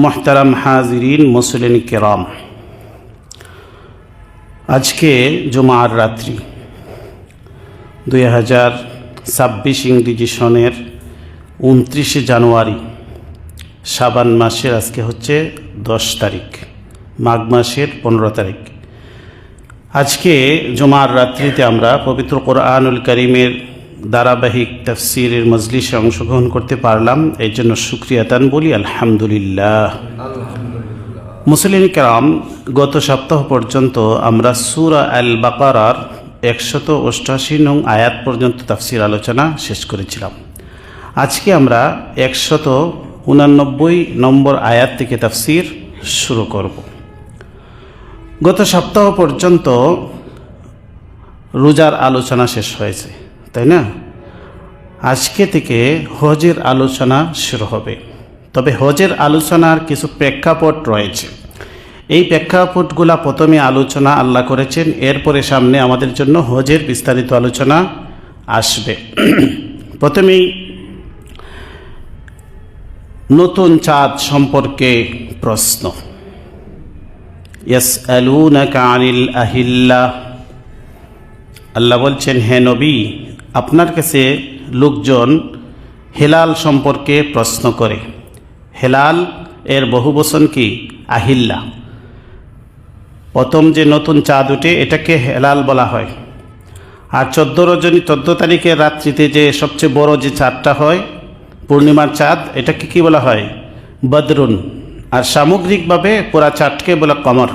মোহতারাম হাজরিন, মুসলিন কেরাম। আজকে জুমার রাত্রি, দুই হাজার ছাব্বিশ ইংরেজি সনের উনত্রিশে জানুয়ারি সাবান মাসের আজকে হচ্ছে দশ তারিখ, মাঘ মাসের পনেরো তারিখ। আজকে জুমার রাত্রিতে আমরা পবিত্র কোরআনুল করিমের ধারাবাহিক তফসিরের মজলিসে অংশগ্রহণ করতে পারলাম। এর জন্য সুক্রিয়াতান বলি আলহামদুলিল্লাহ। মুসলিম কেরাম গত সপ্তাহ পর্যন্ত আমরা সুরা আল বাকারার একশত অষ্টাশি নং আয়াত পর্যন্ত তাফসির আলোচনা শেষ করেছিলাম। আজকে আমরা একশত উনানব্বই নম্বর আয়াত থেকে তাফসির শুরু করব। গত সপ্তাহ পর্যন্ত রোজার আলোচনা শেষ হয়েছে তাই না? আজকে থেকে হজের আলোচনা শুরু হবে। তবে হজের আলোচনার কিছু প্রেক্ষাপট রয়েছে। এই প্রেক্ষাপটগুলা প্রথমে আলোচনা আল্লাহ করেছেন, এরপরে সামনে আমাদের জন্য হজের বিস্তারিত আলোচনা আসবে। প্রথমেই নতুন চাঁদ সম্পর্কে প্রশ্ন। আল্লাহ বলছেন, হে নবী, আপনার কাছে লোকজন হেলাল সম্পর্কে প্রশ্ন করে। হেলাল এর বহু বচন কি? আহিল্লা। প্রথম যে নতুন চাঁদ উঠে এটাকে হেলাল বলা হয়। আর চোদ্দ রজনী চোদ্দ তারিখের রাত্রিতে যে সবচেয়ে বড় যে চাঁদটা হয়, পূর্ণিমার চাঁদ, এটাকে কি বলা হয়? বদরুন। আর সামগ্রিকভাবে পুরা চাঁদকে বলা কমর।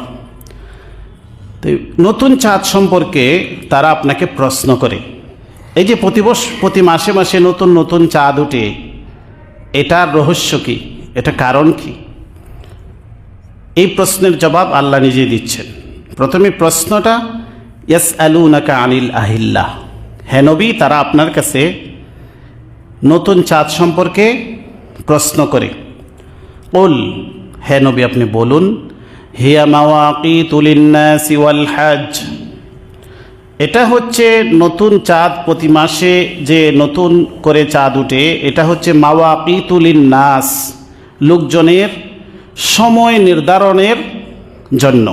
নতুন চাঁদ সম্পর্কে তারা আপনাকে প্রশ্ন করে। এই যে প্রতিবর্ষ প্রতি মাসে মাসে নতুন নতুন চাঁদ উঠে, এটার রহস্য কি? এটা কারণ কি? এই প্রশ্নের জবাব আল্লাহ নিজে দিচ্ছেন। প্রথমে প্রশ্নটা ইয়াস আলু নাকা আনিল আহিল্লা হেনবি তারা আপনার কাছে নতুন চাঁদ সম্পর্কে প্রশ্ন করে। ওল হেনবি আপনি বলুন, হিয়া মাওয়াকি তুলিন্নাসি ওয়াল হাজ এটা হচ্ছে নতুন চাঁদ প্রতি মাসে যে নতুন করে চাঁদ উঠে, এটা হচ্ছে মাওয়া তুলিন নাস, লোকজনের সময় নির্ধারণের জন্য।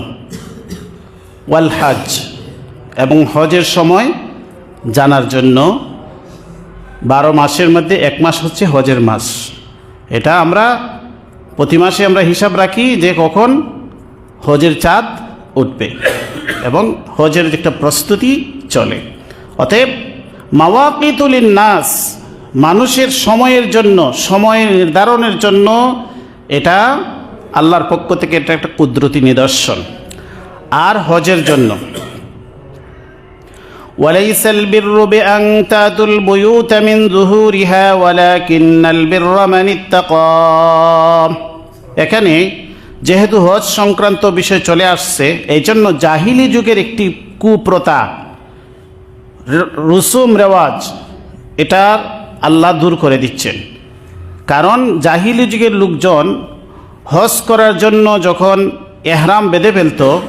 ওয়াল হাজ এবং হজের সময় জানার জন্য। বারো মাসের মধ্যে এক মাস হচ্ছে হজের মাস। এটা আমরা প্রতি মাসে আমরা হিসাব রাখি যে কখন হজের চাঁদ উঠবে। এবং হজের একটা প্রস্তুতি চলে অতএব মাওয়াকিতুলিন নাস মানুষের সময়ের জন্য সময় নির্ধারণের জন্য এটা আল্লাহর পক্ষ থেকে এটা একটা কুদরতি নিদর্শন আর হজের জন্য وليس البر بأن تأتوا البيوت من ظهورها ولكن البر من اتقى এখানে যেহেতু হজ সংক্রান্ত বিষয় চলে আসছে এই জন্য জাহিলি যুগের একটি কুপ্রথা রুসুম রেওয়াজ এটার আল্লাহ দূর করে দিচ্ছেন। কারণ জাহিলি যুগের লোকজন হজ করার জন্য যখন এহরাম বেঁধে ফেলতো,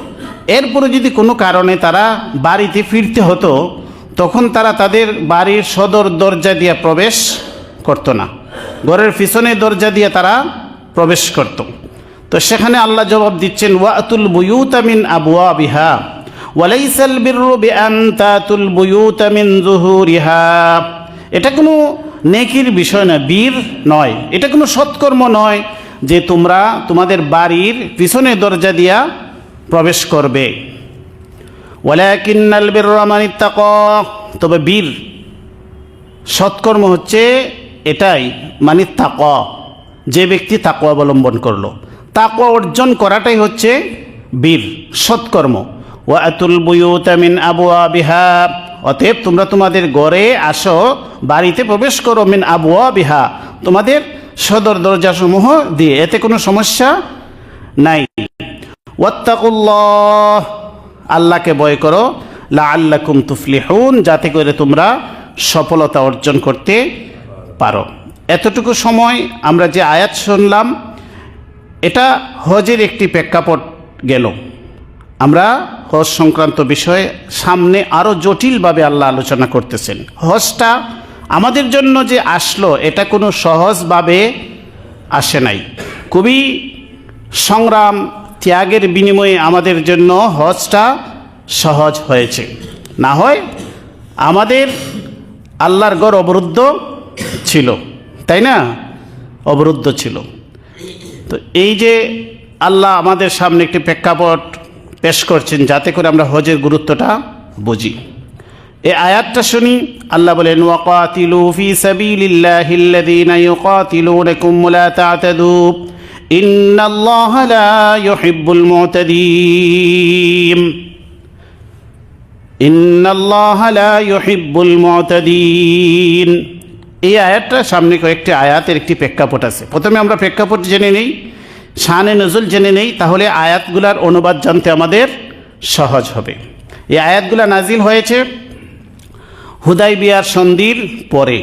এরপরে যদি কোনো কারণে তারা বাড়িতে ফিরতে হতো, তখন তারা তাদের বাড়ির সদর দরজা দিয়ে প্রবেশ করতো না। ঘরের পিছনে দরজা দিয়ে তারা প্রবেশ করত। তো সেখানে আল্লাহ জবাব দিচ্ছেন, ওয়াতুল বুয়ুতামিন আবুয়া বিহা ওয়ালাইসাল বিরু বিআন্তাতুল বুয়ুতামিন জুহুরিহা। এটা কোনো নেকির বিষয় নয়, বীর নয়। এটা কোনো সৎকর্ম নয় যে তোমরা তোমাদের বাড়ির পিছনে দরজা দিয়া প্রবেশ করবে। ওয়ালাকিন্নাল বিরমানিত্তাক তবে বীর, সৎকর্ম হচ্ছে এটাই মানে তাক যে ব্যক্তি তাক অবলম্বন করল। তাক অর্জন করাটাই হচ্ছে বীর, সৎকর্ম। ওয়াতুল বুয়ুতামিন আবু বিহা অতএব তোমরা তোমাদের গড়ে আসো, বাড়িতে প্রবেশ করো মিন আবু বিহা তোমাদের সদর দরজাসমূহ দিয়ে, এতে কোনো সমস্যা নাই। ওয়াত্তাকুল্লাহ, আল্লাহকে ভয় করো। লা আল্লাকুম তুফলিহুন, যাতে করে তোমরা সফলতা অর্জন করতে পারো। এতটুকু সময় আমরা যে আয়াত শুনলাম এটা হজের একটি প্রেক্ষাপট গেল। আমরা হজ সংক্রান্ত বিষয়ে সামনে আরও জটিলভাবে আল্লাহ আলোচনা করতেছেন। হজটা আমাদের জন্য যে আসলো, এটা কোনো সহজভাবে আসে নাই। খুবই সংগ্রাম, ত্যাগের বিনিময়ে আমাদের জন্য হজটা সহজ হয়েছে। না হয় আমাদের আল্লাহর গড় অবরুদ্ধ ছিল। তাই না? অবরুদ্ধ ছিল। তো এই যে আল্লাহ আমাদের সামনে একটি প্রেক্ষাপট পেশ করছেন, যাতে করে আমরা হজের গুরুত্বটা বুঝি। এ আয়াতটা শুনি, আল্লাহ বলেন, ওয়াকাতিলু ফি সাবিলিল্লাহিল্লাযীনা ইউকাতিলুনাকুম লা তা'তাদু, ইন্নাল্লাহা লা ইউহিব্বুল মু'তাদিন, ইন্নাল্লাহা লা ইউহিব্বুল মু'তাদিন। এই আয়াতটা সামনে কয়েকটি আয়াতের একটি প্রেক্ষাপট আছে। প্রথমে আমরা প্রেক্ষাপট জেনে নেই, শানে নজুল জেনে নেই, তাহলে আয়াতগুলার অনুবাদ জানতে আমাদের সহজ হবে। এই আয়াতগুলা নাজিল হয়েছে হুদাই বিয়ার সন্ধির পরে।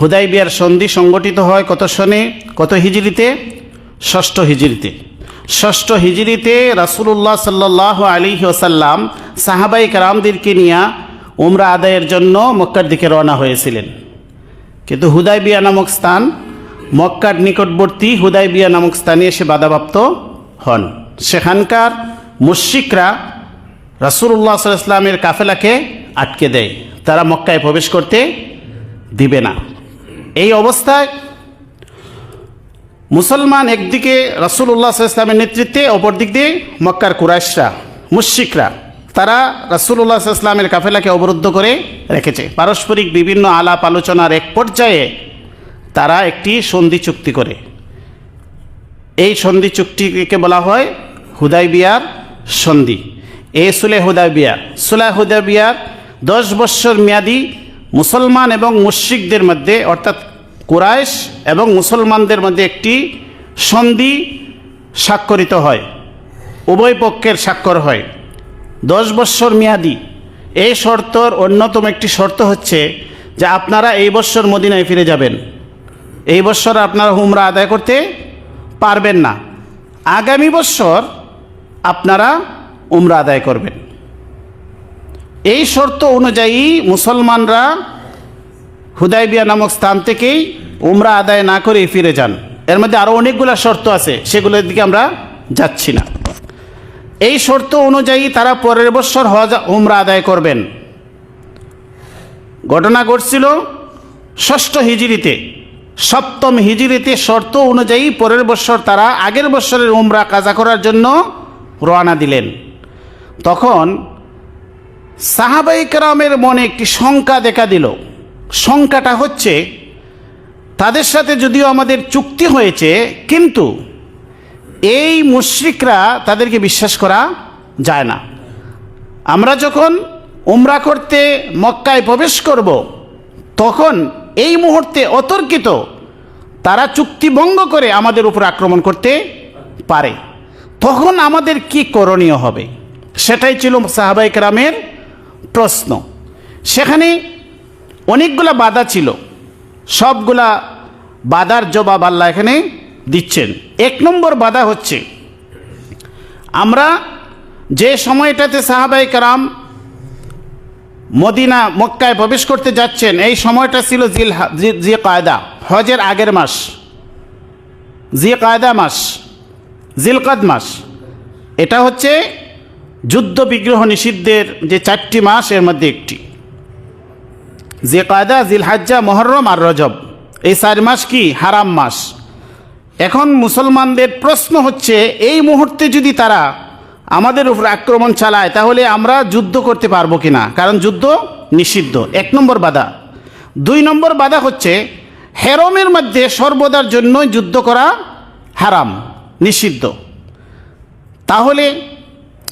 হুদাই বিয়ার সন্ধি সংগঠিত হয় কত সনে? কত হিজড়িতে ষষ্ঠ হিজড়িতে ষষ্ঠ হিজড়িতে রাসুলুল্লাহ সাল্লাহ আলী ওসাল্লাম সাহাবাই কারামদেরকে নিয়ে উমরা আদায়ের জন্য মক্কার দিকে রওনা হয়েছিলেন। কিন্তু হুদাই বিয়া নামক স্থান মক্কার নিকটবর্তী হুদাই বিয়া নামক স্থানে এসে বাধাপ্রাপ্ত হন। সেখানকার মুশ্রিকরা রাসুল্লাহ সাল্লামের কাফেলাকে আটকে দেয়। তারা মক্কায় প্রবেশ করতে দিবে না। এই অবস্থায় মুসলমান একদিকে রাসুল্লাহ ইসলামের নেতৃত্বে, অপরদিক দিয়ে মক্কার কুরাইশরা, মুশ্রিকরা। তারা রাসুল্লাহ ইসলামের কাফেলাকে অবরুদ্ধ করে রেখেছে। পারস্পরিক বিভিন্ন আলাপ আলোচনার এক পর্যায়ে তারা একটি সন্ধি চুক্তি করে। এই সন্ধি চুক্তিকে বলা হয় হুদাই বিয়ার সন্ধি। এ সুলে হুদাই বিয়া সুলা হুদাই বিয়ার দশ বৎসর মেয়াদি মুসলমান এবং মুশ্রিকদের মধ্যে, অর্থাৎ কুরাইশ এবং মুসলমানদের মধ্যে একটি সন্ধি স্বাক্ষরিত হয়। উভয় পক্ষের স্বাক্ষর হয়। দশ বৎসর মেয়াদি। এই শর্তর অন্যতম একটি শর্ত হচ্ছে যে আপনারা এই বৎসর মদিনায় ফিরে যাবেন। এই বৎসর আপনারা হুমরা আদায় করতে পারবেন না। আগামী বৎসর আপনারা উমরা আদায় করবেন। এই শর্ত অনুযায়ী মুসলমানরা হুদাইবিয়া নামক স্থান থেকেই উমরা আদায় না করে ফিরে যান। এর মধ্যে আরও অনেকগুলো শর্ত আছে, সেগুলোর দিকে আমরা যাচ্ছি না। এই শর্ত অনুযায়ী তারা পরের বছর হজ উমরা আদায় করবেন। ঘটনা ঘটছিল ষষ্ঠ হিজড়িতে। সপ্তম হিজড়িতে শর্ত অনুযায়ী পরের বছর তারা আগের বছরের উমরা কাজা করার জন্য রওনা দিলেন। তখন সাহাবাই কেরামের মনে একটি শঙ্কা দেখা দিল। শঙ্কাটা হচ্ছে, তাদের সাথে যদিও আমাদের চুক্তি হয়েছে, কিন্তু এই মুশ্রিকরা তাদেরকে বিশ্বাস করা যায় না। আমরা যখন উমরা করতে মক্কায় প্রবেশ করব, তখন এই মুহূর্তে অতর্কিত, তারা চুক্তিভঙ্গ করে আমাদের উপর আক্রমণ করতে পারে। তখন আমাদের কি করণীয় হবে? সেটাই ছিল সাহাবাই রামের প্রশ্ন। সেখানে অনেকগুলা বাধা ছিল। সবগুলা বাধার জবাব আল্লাহ এখানে দিচ্ছেন। এক নম্বর বাধা হচ্ছে, আমরা যে সময়টাতে সাহাবাই কারাম মদিনা, মক্কায় প্রবেশ করতে যাচ্ছেন, এই সময়টা ছিল জিল জি কায়দা হজের আগের মাস। জি কায়দা মাস, জিলকাদ মাস। এটা হচ্ছে যুদ্ধ বিগ্রহ নিষিদ্ধের যে চারটি মাস, এর মধ্যে একটি। যে কায়দা জিলহাজ্জা, মহরম আর রজব। এই চার মাস কি? হারাম মাস। এখন মুসলমানদের প্রশ্ন হচ্ছে, এই মুহূর্তে যদি তারা আমাদের উপর আক্রমণ চালায়, তাহলে আমরা যুদ্ধ করতে পারব কি না কারণ যুদ্ধ নিষিদ্ধ। এক নম্বর বাধা। দুই নম্বর বাধা হচ্ছে, হেরমের মধ্যে সর্বদার জন্য যুদ্ধ করা হারাম, নিষিদ্ধ। তাহলে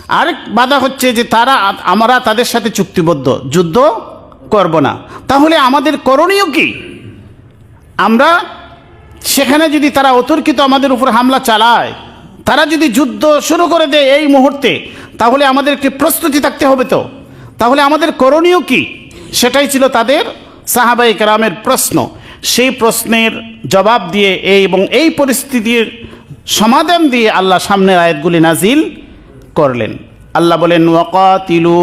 আরেক বাধা হচ্ছে যে তারা, আমরা তাদের সাথে চুক্তিবদ্ধ, যুদ্ধ করব না। তাহলে আমাদের করণীয় কি? আমরা সেখানে যদি তারা অতর্কিত আমাদের উপর হামলা চালায়, তারা যদি যুদ্ধ শুরু করে দেয় এই মুহূর্তে, তাহলে আমাদের একটি প্রস্তুতি থাকতে হবে তো। তাহলে আমাদের করণীয় কি? সেটাই ছিল তাদের সাহাবাই কেরামের প্রশ্ন। সেই প্রশ্নের জবাব দিয়ে এই এবং এই পরিস্থিতির সমাধান দিয়ে আল্লাহ সামনের আয়াতগুলি নাজিল করলেন। আল্লাহ বলেন, ওয়াকাতিলু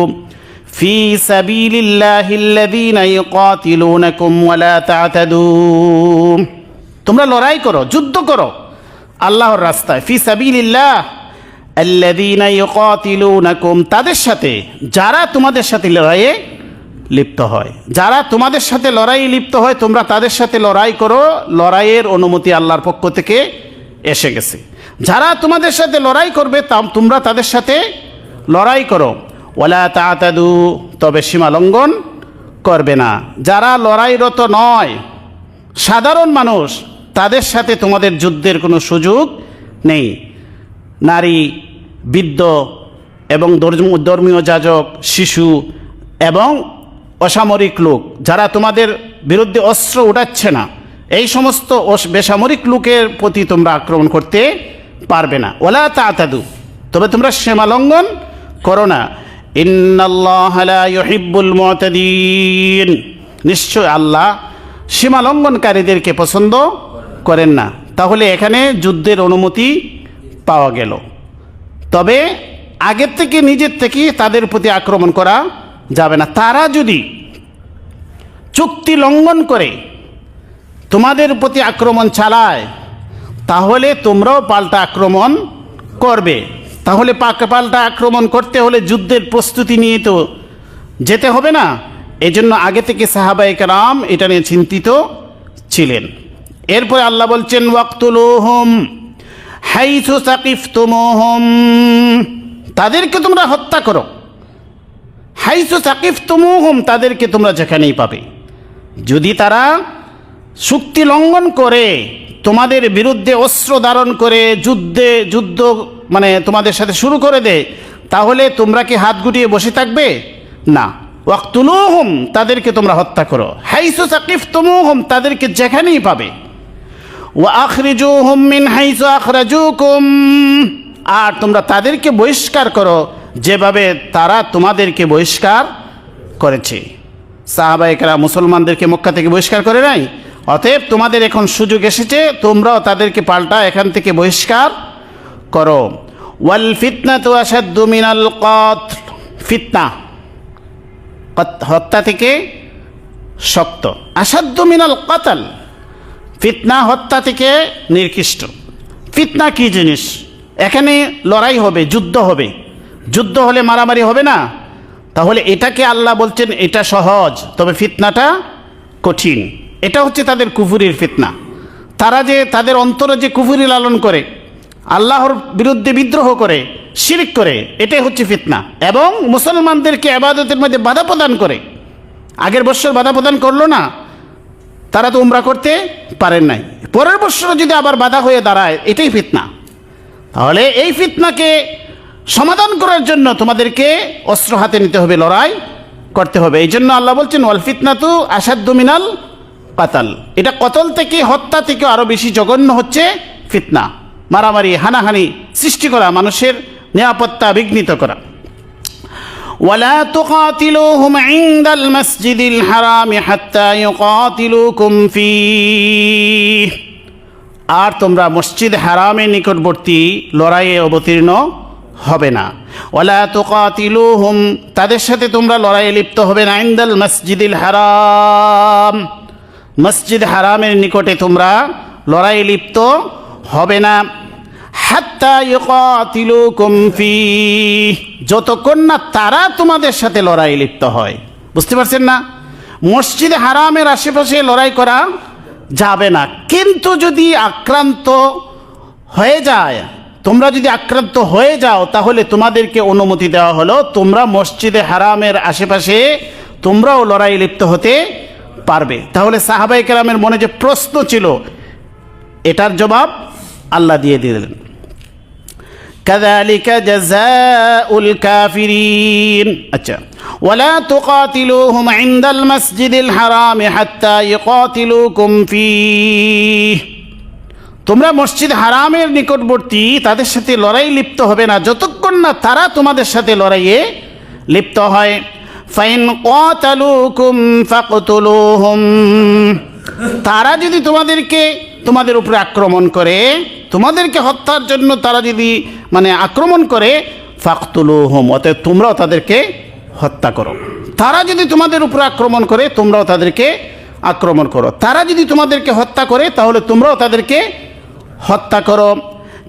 ফি সাবিলিল্লাহিল্লাযীনা ইউকাতিলুনাকুম ওয়ালা তা'তাদু তোমরা লড়াই করো, যুদ্ধ করো। আল্লাহর রাস্তায়, ফি ইউকাতিলুনাকুম, তাদের সাথে, যারা তোমাদের সাথে লড়াইয়ে লিপ্ত হয়। যারা তোমাদের সাথে লড়াইয়ে লিপ্ত হয়, তোমরা তাদের সাথে লড়াই করো। লড়াইয়ের অনুমতি আল্লাহর পক্ষ থেকে এসে গেছে। যারা তোমাদের সাথে লড়াই করবে তোমরা তাদের সাথে লড়াই করো। ওলা তাতাদু, তবে সীমা লঙ্ঘন করবে না। যারা লড়াইরত নয়, সাধারণ মানুষ তাদের সাথে তোমাদের যুদ্ধের কোনো সুযোগ নেই। নারী, বৃদ্ধ এবং ধর্মীয় যাজক, শিশু এবং অসামরিক লোক, যারা তোমাদের বিরুদ্ধে অস্ত্র উঠাচ্ছে না, এই সমস্ত বেসামরিক লোকের প্রতি তোমরা আক্রমণ করতে পারবে না। ওলা তাতাদু, তবে তোমরা সীমা লঙ্ঘন করো না। ইন্নাল্লাহ লা ইউহিব্বুল মুতাদিন, নিশ্চয় আল্লাহ সীমা লঙ্ঘনকারীদেরকে পছন্দ করেন না। তাহলে এখানে যুদ্ধের অনুমতি পাওয়া গেল। তবে আগের থেকে নিজের থেকে তাদের প্রতি আক্রমণ করা যাবে না। তারা যদি চুক্তি লঙ্ঘন করে, তোমাদের প্রতি আক্রমণ চালায়, তাহলে তোমরাও পাল্টা আক্রমণ করবে। তাহলে পাক- পাল্টা আক্রমণ করতে হলে যুদ্ধের প্রস্তুতি নিয়ে তো যেতে হবে না। এজন্য আগে থেকে সাহাবাই রাম এটা নিয়ে চিন্তিত ছিলেন। এরপরে আল্লাহ বলছেন, ওয়াক্তুলুহুম হাইসু তাদেরকে তোমরা হত্যা করো। হাইসু সাকিফতুমুহুম তাদেরকে তোমরা যেখানেই পাবে। যদি তারা চুক্তি লঙ্ঘন করে, তোমাদের বিরুদ্ধে অস্ত্র ধারণ করে, যুদ্ধে, যুদ্ধ মানে তোমাদের সাথে শুরু করে দেয়, তাহলে তোমরা কি হাত গুটিয়ে বসে থাকবে? না। ওয়াক্তুলুহুম তাদেরকে তোমরা হত্যা করো। হাইসু সাকিফতুমুহুম তাদেরকে যেখানেই পাবে। আর তোমরা তাদেরকে বহিষ্কার করো যেভাবে তারা তোমাদেরকে বহিষ্কার করেছে। সাহাবাহিকরা মুসলমানদেরকে মক্কা থেকে বহিষ্কার করে নাই? অতএব তোমাদের এখন সুযোগ এসেছে, তোমরাও তাদেরকে পাল্টা এখান থেকে বহিষ্কার করো। ওয়াল ফিতনা তো আসাদ্দু মিনাল কত ফিতনা, হত্যা থেকে শক্ত। আসাদ্দু মিনাল কতাল ফিতনা হত্যা থেকে নির্কৃষ্ট। ফিতনা কি জিনিস? এখানে লড়াই হবে, যুদ্ধ হবে। যুদ্ধ হলে মারামারি হবে না। তাহলে এটাকে আল্লাহ বলছেন, এটা সহজ, তবে ফিতনাটা কঠিন। এটা হচ্ছে তাদের কুফুরির ফিতনা। তারা যে, তাদের অন্তরে যে কুফুরি লালন করে, আল্লাহর বিরুদ্ধে বিদ্রোহ করে, শিরিক করে, এটাই হচ্ছে ফিতনা। এবং মুসলমানদেরকে আবাদতের মধ্যে বাধা প্রদান করে। আগের বছর বাধা প্রদান করল না? তারা তো উমরা করতে পারেন নাই। পরের বছর যদি আবার বাধা হয়ে দাঁড়ায়, এটাই ফিতনা। তাহলে এই ফিতনাকে সমাধান করার জন্য তোমাদেরকে অস্ত্র হাতে নিতে হবে, লড়াই করতে হবে। এই জন্য আল্লাহ বলছেন, ওয়াল ফিতনা তু আসাদ্দু মিনাল কাতাল। এটা কতল থেকে হত্যা থেকে আরও বেশি জঘন্য হচ্ছে ফিতনা। মারামারি, হানাহানি সৃষ্টি করা, মানুষের নিরাপত্তা বিঘ্নিত করা। ولا تقاتلوهم عند المسجد الحرام حتى يقاتلوكم فيه আর তোমরা মসজিদ হারামের নিকটবর্তী লড়াইয়ে অবতীর্ণ হবে না ওলা তুকাতিলুহুম তাদের সাথে তোমরা লড়াইয়ে লিপ্ত হবে না ইন্দাল মসজিদিল হারাম মসজিদ হারামের নিকটে তোমরা লড়াইয়ে লিপ্ত হবে না হাত্তা ইউকাতিলুকুম ফি যতক্ষণ না তারা তোমাদের সাথে লড়াই লিপ্ত হয়। বুঝতে পারছেন না? মসজিদ হারামের আশেপাশে লড়াই করা যাবে না। কিন্তু যদি আক্রান্ত হয়ে যায়, তোমরা যদি আক্রান্ত হয়ে যাও, তাহলে তোমাদেরকে অনুমতি দেওয়া হলো, তোমরা মসজিদে হারামের আশেপাশে তোমরাও লড়াই লিপ্ত হতে পারবে। তাহলে সাহাবাই কেরামের মনে যে প্রশ্ন ছিল, এটার জবাব আল্লাহ দিয়ে দিলেন। কাযালিকা জাযাউল কাফিরিন আচ্ছা ওয়ালা তুকাতিলুহুম ইনদাল মাসজিদিল হারাম হাত্তা ইকাতিলুকুম ফিহ তোমরা মসজিদ হারামের নিকটবর্তী, তাদের সাথে লড়াই লিপ্ত হবে না। যতক্ষণ না তারা তোমাদের সাথে লড়াইয়ে লিপ্ত হয়। ফাইন তারা যদি তোমাদেরকে তোমাদের উপরে আক্রমণ করে তোমাদেরকে হত্যার জন্য তারা যদি মানে আক্রমণ করে, ফাকতুলুহুম, অতএব তোমরাও তাদেরকে হত্যা করো। তারা যদি তোমাদের উপরে আক্রমণ করে, তোমরাও তাদেরকে আক্রমণ করো। তারা যদি তোমাদেরকে হত্যা করে, তাহলে তোমরাও তাদেরকে হত্যা করো।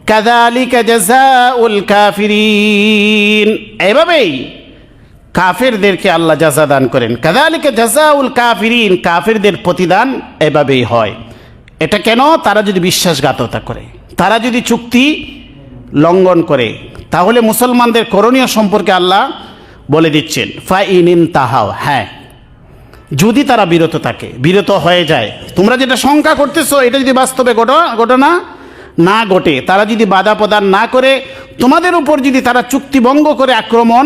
কাদালিকা জাজাউল কাফিরিন। এভাবেই কাফেরদেরকে আল্লাহ জাজা দান করেন। কাদালিকা জাজাউল কাফিরিন, কাফেরদের প্রতিদান এভাবেই হয়। এটা কেন? তারা যদি বিশ্বাসঘাতকতা করে। তারা যদি চুক্তি লঙ্ঘন করে, তাহলে মুসলমানদের করণীয় সম্পর্কে আল্লাহ বলে দিচ্ছেন ফা ইনিন তাহাও হ্যাঁ। যদি তারা বিরত থাকে, বিরত হয়ে যায়, তোমরা যেটা শঙ্কা করতেছো, এটা যদি বাস্তবে ঘটনা না ঘটে, তারা যদি বাধা প্রদান না করে, তোমাদের উপর যদি তারা চুক্তিভঙ্গ করে আক্রমণ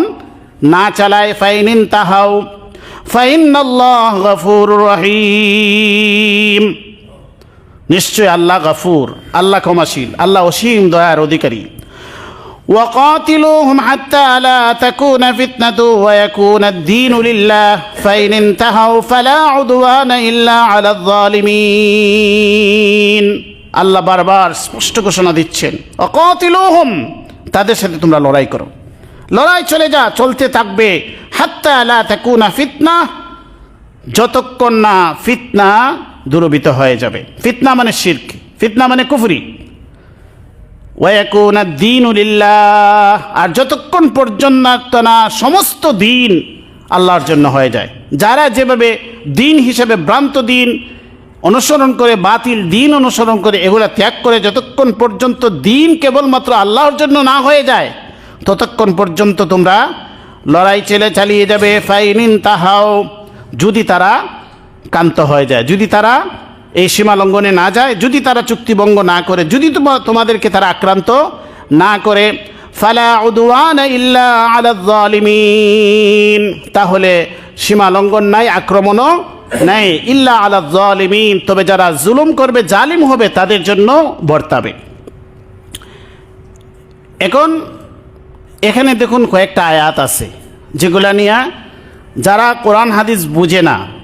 না চালায় ফাইনিন তাহাও ফাইন রহিম। নিশ্চয় আল্লাহ গফুর আল্লাহ ক্ষমাশীল আল্লাহ অসীম দয়ার অধিকারী وقاتلوهم حتى لا تكون فتنة ويكون الدين لله فإن انتهوا فلا عدوان إلا على الظالمين আল্লাহ বারবার স্পষ্ট ঘোষণা দিচ্ছেন অকতিলোহম তাদের সাথে তোমরা লড়াই করো লড়াই চলে যা চলতে থাকবে হাত্তা লা তাকুনা ফিতনা যতক্ষণ না ফিতনা দূরবিত হয়ে যাবে। ফিতনা মানে শির্ক, ফিতনা মানে কুফরি। দিন উলিল্লাহ আর যতক্ষণ পর্যন্ত না সমস্ত দিন আল্লাহর জন্য হয়ে যায়। যারা যেভাবে দিন হিসেবে ভ্রান্ত দিন অনুসরণ করে, বাতিল দিন অনুসরণ করে, এগুলা ত্যাগ করে, যতক্ষণ পর্যন্ত দিন কেবলমাত্র আল্লাহর জন্য না হয়ে যায়, ততক্ষণ পর্যন্ত তোমরা লড়াই চেলে চালিয়ে যাবে। ফাইনিন তাহাও, যদি তারা কান্ত হয়ে যায়। যদি তারা এই সীমা লঙ্ঘনে না যায়, যদি তারা চুক্তিভঙ্গ না করে, যদি তোমা- তোমাদেরকে তারা আক্রান্ত না করে তাহলে সীমা লঙ্ঘন নাই, আক্রমণও নাই, ইল্লা আলা যালিমিন। তবে যারা জুলুম করবে, জালিম হবে, তাদের জন্য বর্তাবে। এখন এখানে দেখুন কয়েকটা আয়াত আছে, যেগুলা নিয়ে যারা কোরআন হাদিস বুঝে না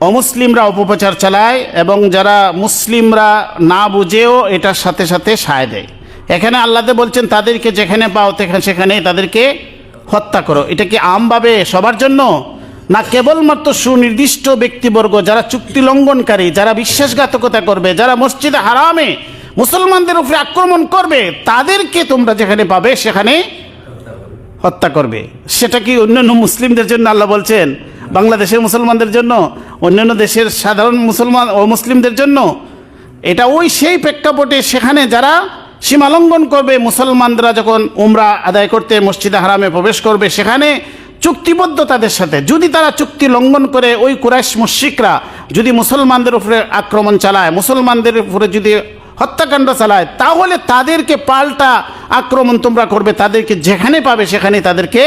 অমুসলিমরা অপপ্রচার চালায় এবং যারা মুসলিমরা না বুঝেও এটার সাথে সাথে সায় দেয়। এখানে আল্লাহতে বলছেন, তাদেরকে যেখানে পাও সেখানে তাদেরকে হত্যা করো। এটা কি আমভাবে সবার জন্য? না কেবলমাত্র সুনির্দিষ্ট ব্যক্তিবর্গ, যারা চুক্তি লঙ্ঘনকারী, যারা বিশ্বাসঘাতকতা করবে, যারা মসজিদে হারামে মুসলমানদের উপরে আক্রমণ করবে, তাদেরকে তোমরা যেখানে পাবে সেখানে হত্যা করবে। সেটা কি অন্যান্য মুসলিমদের জন্য আল্লাহ বলছেন? বাংলাদেশের মুসলমানদের জন্য, অন্যান্য দেশের সাধারণ মুসলমান ও মুসলিমদের জন্য, এটা ওই সেই প্রেক্ষাপটে সেখানে যারা সীমালঙ্ঘন করবে, মুসলমানরা যখন উমরা আদায় করতে মসজিদে হারামে প্রবেশ করবে, সেখানে চুক্তিবদ্ধ তাদের সাথে। যদি তারা চুক্তি লঙ্ঘন করে ওই কুরাইশ মুশিকরা যদি মুসলমানদের উপরে আক্রমণ চালায়, মুসলমানদের উপরে যদি হত্যাকাণ্ড চালায়, তাহলে তাদেরকে পাল্টা আক্রমণ তোমরা করবে, তাদেরকে যেখানে পাবে সেখানে তাদেরকে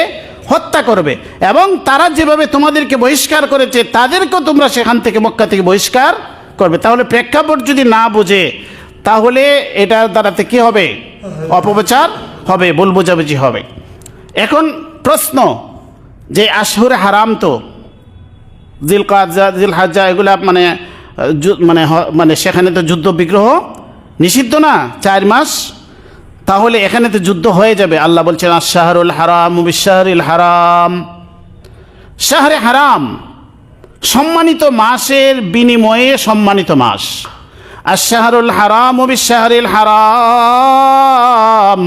হত্যা করবে। এবং তারা যেভাবে তোমাদেরকে বহিষ্কার করেছে, তাদেরকেও তোমরা সেখান থেকে মক্কা থেকে বহিষ্কার করবে। তাহলে প্রেক্ষাপট যদি না বোঝে, তাহলে এটার দ্বারাতে কি হবে? অপপ্রচার হবে, ভুল বোঝাবুঝি হবে। এখন প্রশ্ন, যে আশহুরে হারাম তো? জিল কাজা জিল হাজা এগুলা মানে মানে মানে সেখানে তো যুদ্ধ বিগ্রহ নিষিদ্ধ না? চার মাস তাহলে এখানে তো যুদ্ধ হয়ে যাবে। আল্লাহ বলছেন আশাহরুল হারাম বিশাহরুল হারাম। শাহরে হারাম, সম্মানিত মাসের বিনিময়ে সম্মানিত মাস। আশাহরুল হারাম বিশাহরুল হারাম।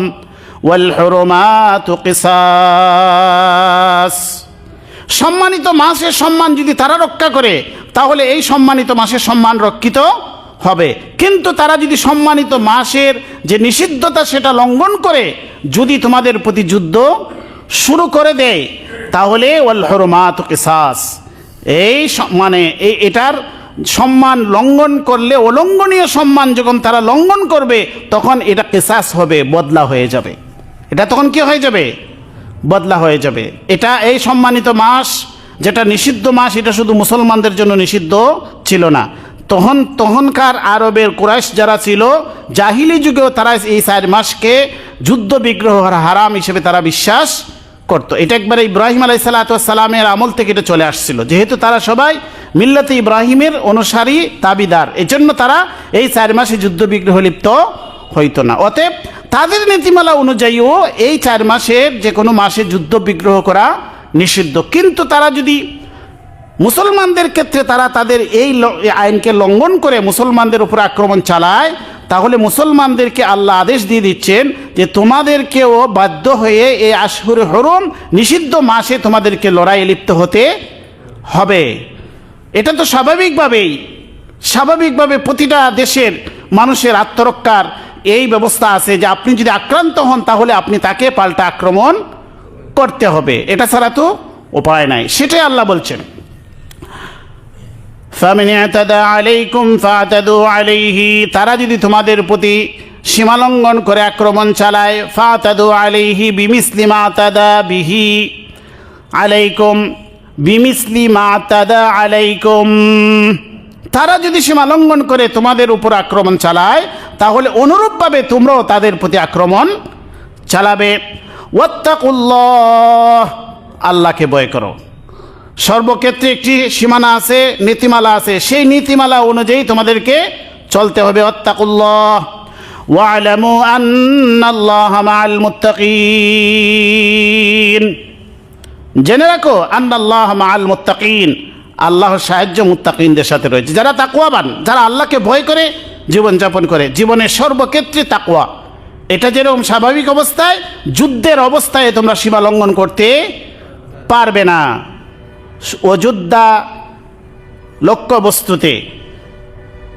ওয়াল হরমাত কিসাস। সম্মানিত মাসের সম্মান যদি তারা রক্ষা করে, তাহলে এই সম্মানিত মাসের সম্মান রক্ষিত হবে। কিন্তু তারা যদি সম্মানিত মাসের যে নিষিদ্ধতা সেটা লঙ্ঘন করে, যদি তোমাদের প্রতি যুদ্ধ শুরু করে দেয়, তাহলে ওয়াল হরমাত কিসাস। এই মানে এটার সম্মান লঙ্ঘন করলে, অলঙ্ঘনীয় সম্মান যখন তারা লঙ্ঘন করবে, তখন এটা কেসাস হবে, বদলা হয়ে যাবে। এটা তখন কি হয়ে যাবে? বদলা হয়ে যাবে। এটা এই সম্মানিত মাস, যেটা নিষিদ্ধ মাস, এটা শুধু মুসলমানদের জন্য নিষিদ্ধ ছিল না। তখন তখনকার আরবের কুরাইশ যারা ছিল, জাহিলি যুগেও তারা এই চার মাসকে যুদ্ধ বিগ্রহ হারাম হিসেবে তারা বিশ্বাস করতো। এটা একবারে ইব্রাহিম আলাই সালাতামের আমল থেকে এটা চলে আসছিল। যেহেতু তারা সবাই মিল্লাতে ইব্রাহিমের অনুসারী, তাবিদার, এজন্য তারা এই চার মাসে যুদ্ধ বিগ্রহ লিপ্ত হইতো না। অতএব তাদের নীতিমালা অনুযায়ীও এই চার মাসের যে কোনো মাসে যুদ্ধ বিগ্রহ করা নিষিদ্ধ। কিন্তু তারা যদি মুসলমানদের ক্ষেত্রে তারা তাদের এই আইনকে লঙ্ঘন করে মুসলমানদের উপর আক্রমণ চালায়, তাহলে মুসলমানদেরকে আল্লাহ আদেশ দিয়ে দিচ্ছেন যে তোমাদেরকেও বাধ্য হয়ে এই আশহুর হরম নিষিদ্ধ মাসে তোমাদেরকে লড়াইয়ে লিপ্ত হতে হবে। এটা তো স্বাভাবিকভাবেই, স্বাভাবিকভাবে প্রতিটা দেশের মানুষের আত্মরক্ষার এই ব্যবস্থা আছে যে আপনি যদি আক্রান্ত হন, তাহলে আপনি তাকে পাল্টা আক্রমণ করতে হবে। এটা ছাড়া তো উপায় নাই। সেটাই আল্লাহ বলছেন ফামিন ইয়াতাদা আলাইকুম ফাতাদু আলাইহি তারা যদি তোমাদের প্রতি সীমালঙ্ঘন করে আক্রমণ চালায়, ফাতাদু আলাইহি বিমিসলি মা তাদা বিহি আলাইকুম, বিমিসলি মা তাদা আলাইকুম। তারা যদি সীমা লঙ্ঘন করে তোমাদের উপর আক্রমণ চালায়, তাহলে অনুরূপভাবে তোমরাও তাদের প্রতি আক্রমণ চালাবে। ওয়াত্তাকুল্লাহ, আল্লাহকে ভয় করো। সর্বক্ষেত্রে একটি সীমানা আছে, নীতিমালা আছে। সেই নীতিমালা অনুযায়ী তোমাদেরকে চলতে হবে। জেনে রাখো, আন্নাল্লাহ মাআল মুত্তাকিন। আল্লাহর সাহায্য মুত্তাকিনদের সাথে রয়েছে। যারা তাকুয়াবান যারা আল্লাহকে ভয় করে, জীবনযাপন করে। জীবনের সর্বক্ষেত্রে তাকুয়া এটা যেরকম স্বাভাবিক অবস্থায়, যুদ্ধের অবস্থায় তোমরা সীমা লঙ্ঘন করতে পারবে না। অযোধ্যা লক্ষ্যবস্তুতে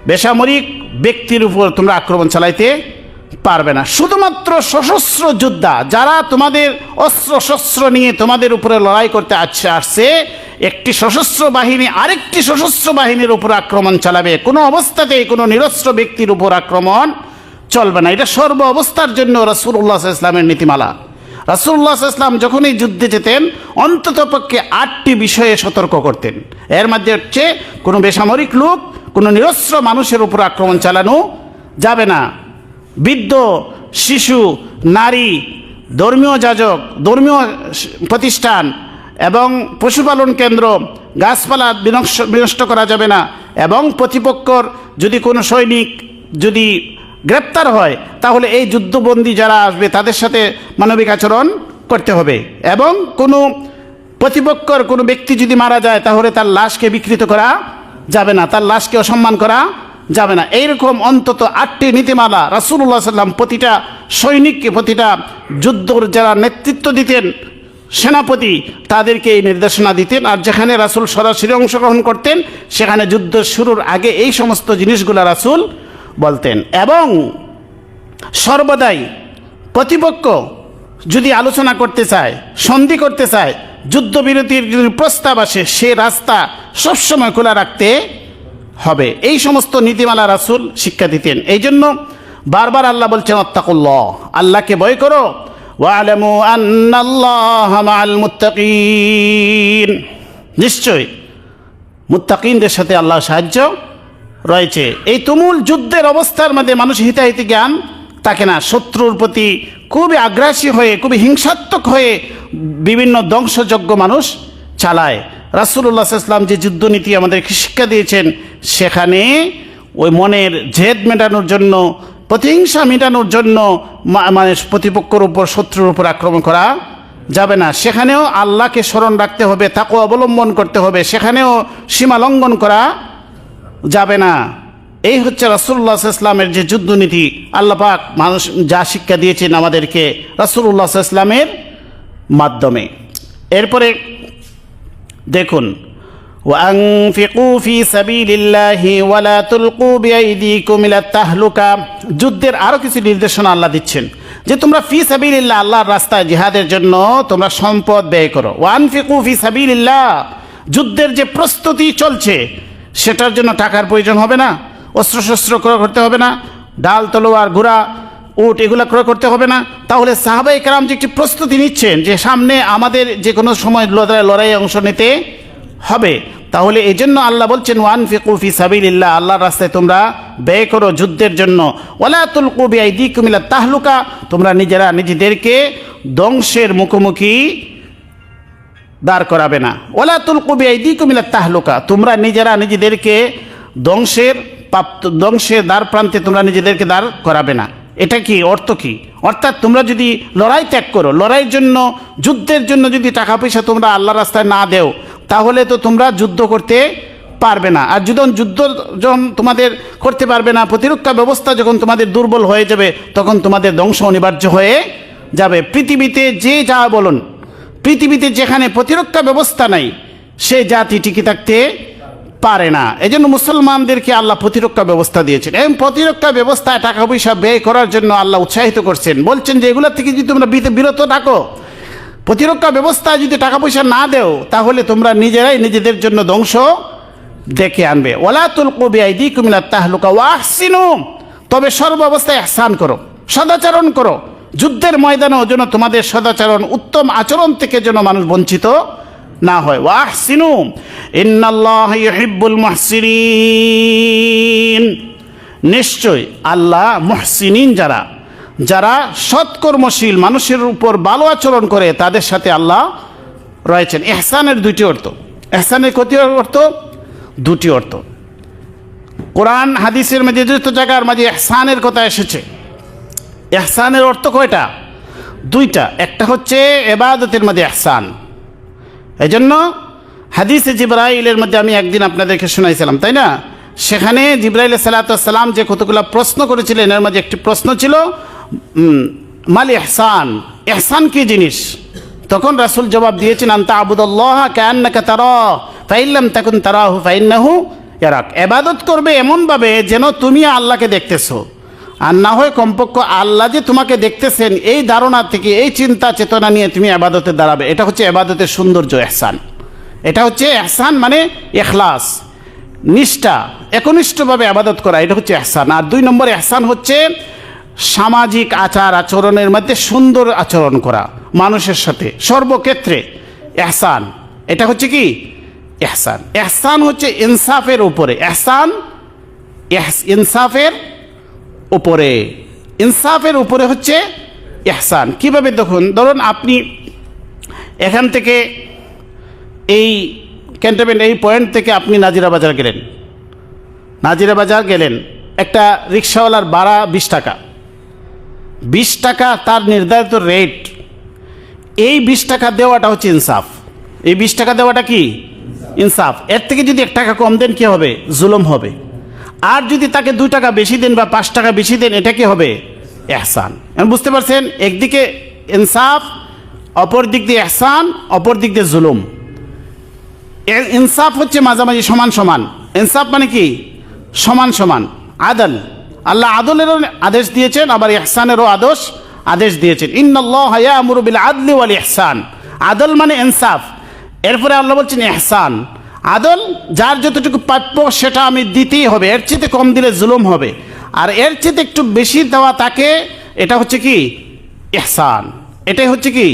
বেসামরিক ব্যক্তির উপর তোমরা আক্রমণ চালাইতে পারবে না। শুধুমাত্র সশস্ত্র যোদ্ধা যারা তোমাদের অস্ত্র শস্ত্র নিয়ে তোমাদের উপরে লড়াই করতে আসছে আসছে, একটি সশস্ত্র বাহিনী আরেকটি সশস্ত্র বাহিনীর উপর আক্রমণ চালাবে। কোনো অবস্থাতেই কোনো নিরস্ত্র ব্যক্তির উপর আক্রমণ চলবে না। এটা সর্ব অবস্থার জন্য রসুল্লাহ ইসলামের নীতিমালা। রাসুল্লাহ ইসলাম যখনই যুদ্ধে যেতেন, অন্তত পক্ষে আটটি বিষয়ে সতর্ক করতেন। এর মধ্যে হচ্ছে, কোনো বেসামরিক লোক, কোনো নিরস্ত্র মানুষের উপর আক্রমণ চালানো যাবে না। বৃদ্ধ, শিশু, নারী, ধর্মীয় যাজক, ধর্মীয় প্রতিষ্ঠান এবং পশুপালন কেন্দ্র, গাছপালা বিনষ্ট বিনষ্ট করা যাবে না এবং প্রতিপক্ষর যদি কোনো সৈনিক যদি গ্রেপ্তার হয়, তাহলে এই যুদ্ধবন্দী যারা আসবে, তাদের সাথে মানবিক আচরণ করতে হবে। এবং কোনো প্রতিপক্ষর কোনো ব্যক্তি যদি মারা যায়, তাহলে তার লাশকে বিকৃত করা যাবে না, তার লাশকে অসম্মান করা যাবে না। এইরকম অন্তত আটটি নীতিমালা রাসুল্লাহ সাল্লাম প্রতিটা সৈনিককে, প্রতিটা যুদ্ধর যারা নেতৃত্ব দিতেন, সেনাপতি, তাদেরকে এই নির্দেশনা দিতেন। আর যেখানে রাসুল সরাসরি অংশগ্রহণ করতেন, সেখানে যুদ্ধ শুরুর আগে এই সমস্ত জিনিসগুলো রাসুল বলতেন। এবং সর্বদাই প্রতিপক্ষ যদি আলোচনা করতে চায়, সন্ধি করতে চায়, যুদ্ধবিরতির যদি প্রস্তাব আসে, সে রাস্তা সবসময় খোলা রাখতে হবে। এই সমস্ত নীতিমালা রাসুল শিক্ষা দিতেন। এই জন্য বারবার আল্লাহ বলছেন অত্তাকুল্লাহ আল্লাহকে ভয় করো। মুত্তাকিন। নিশ্চয় মুত্তাকিনদের সাথে আল্লাহ সাহায্য রয়েছে। এই তুমুল যুদ্ধের অবস্থার মধ্যে মানুষ হিতাহিতি জ্ঞান থাকে না। শত্রুর প্রতি খুবই আগ্রাসী হয়ে, খুবই হিংসাত্মক হয়ে বিভিন্ন ধ্বংসযজ্ঞ মানুষ চালায়। রাসুল্লাহ ইসলাম যে যুদ্ধনীতি আমাদেরকে শিক্ষা দিয়েছেন, সেখানে ওই মনের জেদ মেটানোর জন্য, প্রতিহিংসা মেটানোর জন্য মানে প্রতিপক্ষর উপর, শত্রুর উপর আক্রমণ করা যাবে না। সেখানেও আল্লাহকে স্মরণ রাখতে হবে তাকে অবলম্বন করতে হবে। সেখানেও সীমা লঙ্ঘন করা যাবে না। এই হচ্ছে রাসুল্লাহ ইসলামের যে যুদ্ধনীতি। আল্লাপাক মানুষ যা শিক্ষা দিয়েছেন আমাদেরকে রাসুল্লাহ ইসলামের মাধ্যমে। এরপরে দেখুন যুদ্ধের আরও কিছু নির্দেশনা আল্লাহ দিচ্ছেন, যে তোমরা ফি সাবিলিল্লাহ আল্লাহর রাস্তায় জিহাদের জন্য তোমরা সম্পদ ব্যয় করো। ওয়ান ফিকু ফি সাবিলিল্লাহ। যুদ্ধের যে প্রস্তুতি চলছে সেটার জন্য টাকার প্রয়োজন হবে না, অস্ত্রশস্ত্র ক্রয় করতে হবে না, ডাল, তলোয়ার ঘোড়া উট এগুলো ক্রয় করতে হবে না। তাহলে সাহাবাই কালাম যে একটি প্রস্তুতি নিচ্ছেন যে সামনে আমাদের যে কোনো সময় লড়াই লড়াইয়ে অংশ নিতে হবে, তাহলে এই জন্য আল্লাহ বলছেন ওয়ান ফিকুফি সাবিল্লাহ আল্লাহর রাস্তায় তোমরা ব্যয় করো যুদ্ধের জন্য। ওলা তুলকুবি আইদি কুমিলা তাহলুকা তোমরা নিজেরা নিজেদেরকে ধ্বংসের মুখোমুখি দাঁড় করাবে না। ওলা তুলকুবি আইদি কুমিলা তাহলুকা। তোমরা নিজেরা নিজেদেরকে ধ্বংসের প্রাপ্ত ধ্বংসের দ্বার প্রান্তে তোমরা নিজেদেরকে দাঁড় করাবে না। এটা কি? অর্থ কি? অর্থাৎ তোমরা যদি লড়াই ত্যাগ করো, লড়াইয়ের জন্য, যুদ্ধের জন্য যদি টাকা পয়সা তোমরা আল্লাহ রাস্তায় না দেও, তাহলে তো তোমরা যুদ্ধ করতে পারবে না। আর যখন যুদ্ধ যখন তোমাদের করতে পারবে না, প্রতিরক্ষা ব্যবস্থা যখন তোমাদের দুর্বল হয়ে যাবে, তখন তোমাদের ধ্বংস অনিবার্য হয়ে যাবে। পৃথিবীতে যে যা বলুন পৃথিবীতে যেখানে প্রতিরক্ষা ব্যবস্থা নাই, সে জাতি টিকে থাকতে পারে না। এই জন্য মুসলমানদেরকে আল্লাহ প্রতিরক্ষা ব্যবস্থা দিয়েছেন। এবং প্রতিরক্ষা ব্যবস্থায় টাকা পয়সা ব্যয় করার জন্য আল্লাহ উৎসাহিত করছেন। বলছেন যে এগুলোর থেকে যদি তোমরা বিরত থাকো, প্রতিরক্ষা ব্যবস্থা যদি টাকা পয়সা না দেও, তাহলে তোমরা নিজেরাই নিজেদের জন্য ধ্বংস ডেকে আনবে। ওলা তুলকু বিআইদি কুমিনার তাহলুকা ওয়াহসিনু তবে সর্বাবস্থায় আহসান করো, সদাচরণ করো। যুদ্ধের ময়দানেও যেন তোমাদের সদাচরণ, উত্তম আচরণ থেকে যেন মানুষ বঞ্চিত না হয়। ওয়াহসিনু, ইন্নাল্লাহ ইউহিব্বুল মুহসিনিন। নিশ্চয় আল্লাহ মুহসিনিন যারা যারা সৎকর্মশীল, মানুষের উপর ভালো আচরণ করে, তাদের সাথে আল্লাহ রয়েছেন। এহসানের দুটি অর্থ। এহসানের কতি অর্থ? দুটি অর্থ। কোরআন, হাদিসের মধ্যে যত জায়গার মাঝে এহসানের কথা এসেছে। এহসানের অর্থ কয়টা? দুইটা। একটা হচ্ছে এবাদতের মধ্যে এহসান এই জন্য হাদিসে জিব্রাইলের মধ্যে আমি একদিন আপনাদেরকে শোনাইছিলাম, তাই না? সেখানে জিব্রাইল সালাতাম যে কতগুলো প্রশ্ন করেছিলেন, এর মধ্যে একটি প্রশ্ন ছিল মাল এহসান এহসান কি জিনিস? তখন রাসূল জবাব দিয়েছেন, আন্তা আবুদুল্লাহ কান্নাকা তারা, ফাইল্লাম তাকুন তারাহু, ফাইন্নাহু ইয়ারাক। এবাদত করবে এমনভাবে যেন তুমি আল্লাহকে দেখতেছো। আর না হয় কমপক্ষ আল্লাহ যে তোমাকে দেখতেছেন, এই ধারণা থেকে, এই চিন্তা চেতনা নিয়ে তুমি আবাদতে দাঁড়াবে। এটা হচ্ছে আবাদতের সৌন্দর্য, এহসান। এটা হচ্ছে এহসান মানে এখলাস, নিষ্ঠা, একনিষ্ঠভাবে আবাদত করা, এটা হচ্ছে এহসান। আর দুই নম্বর এহসান হচ্ছে সামাজিক আচার আচরণের মধ্যে সুন্দর আচরণ করা, মানুষের সাথে, সর্বক্ষেত্রে এহসান। এটা হচ্ছে কি? এহসান। এহসান হচ্ছে ইনসাফের উপরে। এহসান এহস- ইনসাফের উপরে। ইনসাফের উপরে হচ্ছে এহসান কীভাবে দেখুন, ধরুন আপনি এখান থেকে এই ক্যান্টনমেন্ট, এই পয়েন্ট থেকে আপনি নাজিরা বাজার গেলেন। নাজিরা বাজার গেলেন, একটা রিক্সাওয়ালার ভাড়া বিশ টাকা। বিশ টাকা তার নির্ধারিত রেট এই বিশ টাকা দেওয়াটা হচ্ছে ইনসাফ। এই বিশ টাকা দেওয়াটা কি? ইনসাফ। এর থেকে যদি এক টাকা কম দেন, কি হবে? জুলুম হবে। আর যদি তাকে দু টাকা বেশি দেন বা পাঁচ টাকা বেশি দেন, এটা কি হবে? এহসান। বুঝতে পারছেন, একদিকে ইনসাফ, অপর দিক দিয়ে এহসান, অপর দিক দিয়ে জুলুম। ইনসাফ হচ্ছে মাঝামাঝি, সমান সমান। ইনসাফ মানে কি? সমান সমান। আদল। আল্লাহ আদলেরও আদেশ দিয়েছেন, আবার এহসানেরও আদেশ আদেশ দিয়েছেন। বিল আদলি ওয়াল ইহসান। আদল মানে ইনসাফ। এরপরে আল্লাহ বলছেন ইহসান আদল, যার যতটুকু প্রাপ্য সেটা আমি দিতেই হবে। এর চেয়ে কম দিলে জুলুম হবে। আর এর চেয়ে একটু বেশি দেওয়া তাকে, এটা হচ্ছে কি? এহসান এটাই হচ্ছে কি?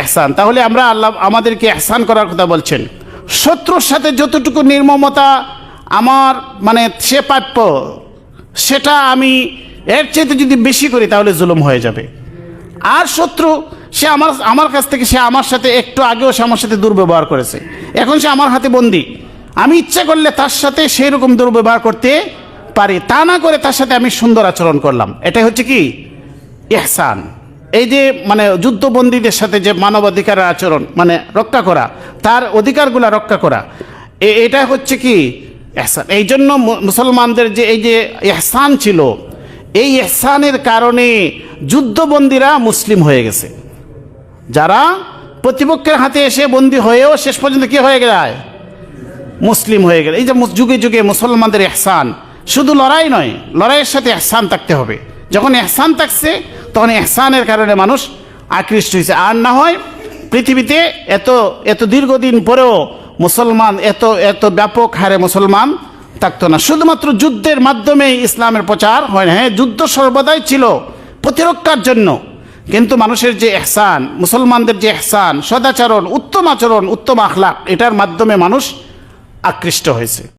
এহসান তাহলে আমরা আল্লাহ আমাদেরকে এহসান করার কথা বলছেন। শত্রুর সাথে যতটুকু নির্মমতা আমার মানে সে প্রাপ্য সেটা আমি এর চাইতে যদি বেশি করি, তাহলে জুলুম হয়ে যাবে। আর শত্রু সে আমার আমার কাছ থেকে সে আমার সাথে একটু আগেও সে আমার সাথে দুর্ব্যবহার করেছে। এখন সে আমার হাতে বন্দি। আমি ইচ্ছা করলে তার সাথে সেই রকম দুর্ব্যবহার করতে পারি। তা না করে তার সাথে আমি সুন্দর আচরণ করলাম। এটাই হচ্ছে কি? ইহসান। এই যে মানে যুদ্ধবন্দীদের সাথে যে মানবাধিকারের আচরণ মানে রক্ষা করা, তার অধিকারগুলো রক্ষা করা এটা হচ্ছে কি? এহসান এই জন্য মুসলমানদের যে, এই যে এহসান ছিল, এই এহসানের কারণে যুদ্ধবন্দীরা মুসলিম হয়ে গেছে। যারা প্রতিপক্ষের হাতে এসে বন্দী হয়েও শেষ পর্যন্ত কি হয়ে যায় মুসলিম হয়ে গেল। এই যে যুগে যুগে মুসলমানদের এহসান, শুধু লড়াই নয়, লড়াইয়ের সাথে এহসান থাকতে হবে। যখন এহসান থাকছে, তখন এহসানের কারণে মানুষ আকৃষ্ট হয়েছে। আর না হয় পৃথিবীতে এত এত দীর্ঘদিন পরেও মুসলমান, এত এত ব্যাপক হারে মুসলমান থাকতো না। শুধুমাত্র যুদ্ধের মাধ্যমে ইসলামের প্রচার হয় না। হ্যাঁ যুদ্ধ সর্বদাই ছিল প্রতিরক্ষার জন্য। কিন্তু মানুষের যে এহসান, মুসলমানদের যে এহসান, সদাচরণ, উত্তম আচরণ, উত্তম আখলাক, এটার মাধ্যমে মানুষ আকৃষ্ট হয়েছে।